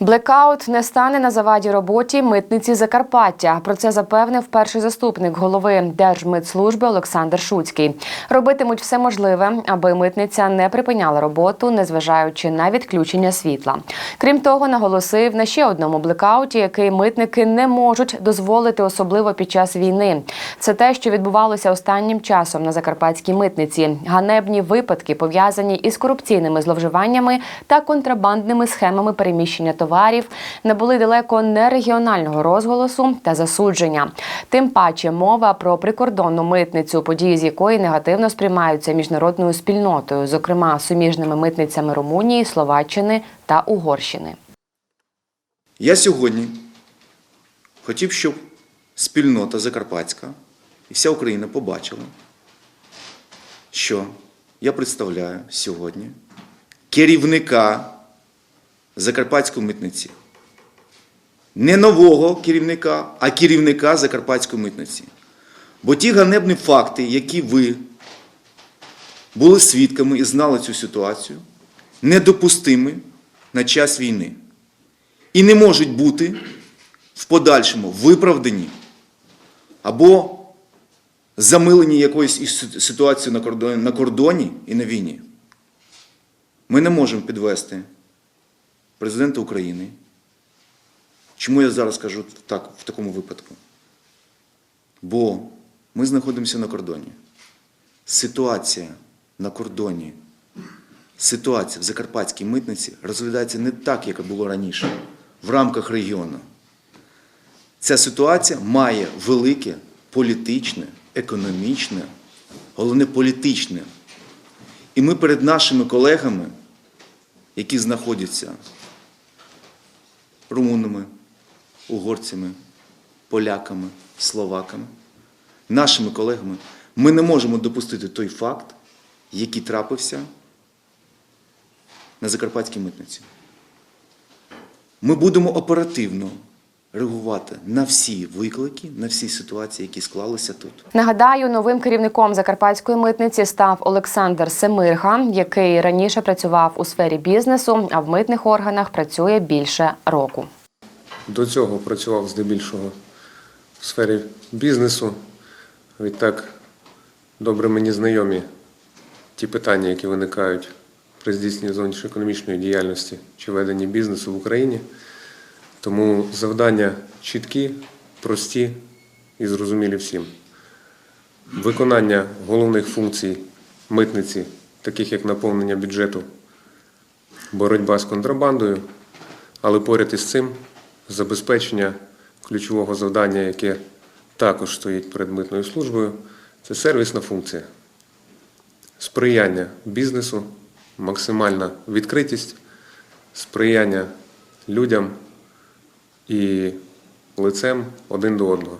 Блекаут не стане на заваді роботі митниці Закарпаття. Про це запевнив перший заступник голови Держмитслужби Олександр Шуцький. Робитимуть все можливе, аби митниця не припиняла роботу, незважаючи на відключення світла. Крім того, наголосив на ще одному блекауті, який митники не можуть дозволити, особливо під час війни. Це те, що відбувалося останнім часом на закарпатській митниці. Ганебні випадки пов'язані із корупційними зловживаннями та контрабандними схемами переміщення товарів набули далеко не регіонального розголосу та засудження. Тим паче мова про прикордонну митницю, події з якої негативно сприймаються міжнародною спільнотою, зокрема суміжними митницями Румунії, Словаччини та Угорщини. Я сьогодні хотів, щоб спільнота Закарпатська і вся Україна побачила, що я представляю сьогодні керівника Закарпатської митниці. Не нового керівника, а керівника Закарпатської митниці. Бо ті ганебні факти, які ви були свідками і знали цю ситуацію, недопустимі на час війни і не можуть бути в подальшому виправдані або замилені якоюсь кордоні, на кордоні і на війні. Ми не можемо підвести президента України. Чому я зараз кажу так, в такому випадку? Бо ми знаходимося на кордоні. Ситуація на кордоні, ситуація в Закарпатській митниці розглядається не так, як було раніше, в рамках регіону. Ця ситуація має велике політичне, економічне, головне політичне. І ми перед нашими колегами, які знаходяться румунами, угорцями, поляками, словаками, нашими колегами, ми не можемо допустити той факт, який трапився на Закарпатській митниці. Ми будемо оперативно реагувати на всі виклики, на всі ситуації, які склалися тут. Нагадаю, новим керівником закарпатської митниці став Олександр Семирга, який раніше працював у сфері бізнесу, а в митних органах працює більше року. До цього працював здебільшого в сфері бізнесу. Відтак добре мені знайомі ті питання, які виникають при здійсненні зовнішньоекономічної діяльності чи веденні бізнесу в Україні. Тому завдання чіткі, прості і зрозумілі всім. Виконання головних функцій митниці, таких як наповнення бюджету, боротьба з контрабандою, але поряд із цим забезпечення ключового завдання, яке також стоїть перед митною службою, це сервісна функція. Сприяння бізнесу, максимальна відкритість, сприяння людям і лицем один до одного.